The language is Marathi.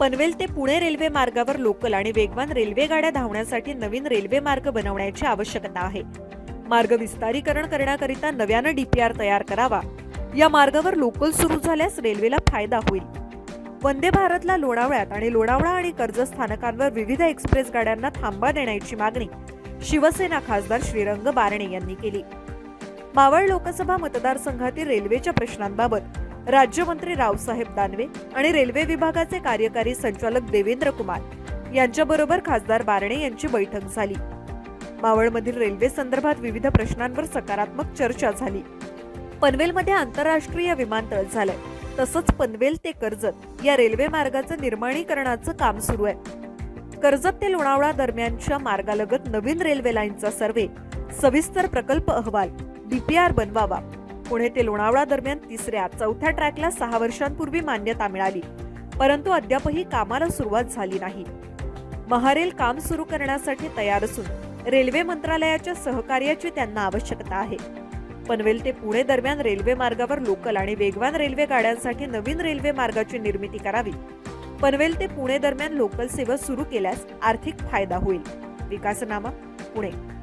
पनवेल ते पुणे रेल्वे मार्गावर लोकल आणि वेगवान रेल्वे गाड्या धावण्यासाठी नवीन रेल्वे मार्ग बनवण्याची आवश्यकता आहे. मार्ग विस्तारीकरण करण्याकरिता नव्यानं डीपीआर तयार करावा. या मार्गावर लोकल सुरू झाल्यास रेल्वेला फायदा होईल. वंदे भारतला लोणावळ्यात आणि लोणावळा आणि कर्जत स्थानकांवर विविध एक्सप्रेस गाड्यांना थांबा देण्याची मागणी शिवसेना खासदार श्रीरंग बारणे यांनी केली. मावळ लोकसभा मतदारसंघातील रेल्वेच्या प्रश्नांबाबत राज्यमंत्री रावसाहेब दानवे आणि रेल्वे विभागाचे कार्यकारी संचालक देवेंद्र कुमार यांच्याबरोबर खासदार बारणे यांची बैठक झाली. मावळमधील रेल्वे संदर्भात विविध प्रश्नांवर सकारात्मक चर्चा झाली. पनवेलमध्ये आंतरराष्ट्रीय विमानतळ झालंय. तसंच पनवेल ते कर्जत या रेल्वे मार्गाचं निर्माणीकरणाचं काम सुरू आहे. कर्जत ते लोणावळा दरम्यानच्या मार्गालगत नवीन रेल्वे लाईनचा सर्वे सविस्तर प्रकल्प अहवाल डीपीआर बनवावा पुणे ते लोणावळा दरम्यान तिसऱ्या चौथ्या ट्रॅकला सहा वर्षांपूर्वी मान्यता मिळाली. परंतु अद्यापही कामाला सुरुवात झाली नाही. महारेल काम सुरू करण्यासाठी तयार असून रेल्वे मंत्रालयाच्या सहकार्याची त्यांना आवश्यकता आहे. पनवेल ते पुणे दरम्यान रेल्वे मार्गावर लोकल आणि वेगवान रेल्वे गाड्यांसाठी नवीन रेल्वे मार्गाची निर्मिती करावी. पनवेल ते पुणे दरम्यान लोकल सेवा सुरू केल्यास आर्थिक फायदा होईल. विकासनामा पुणे.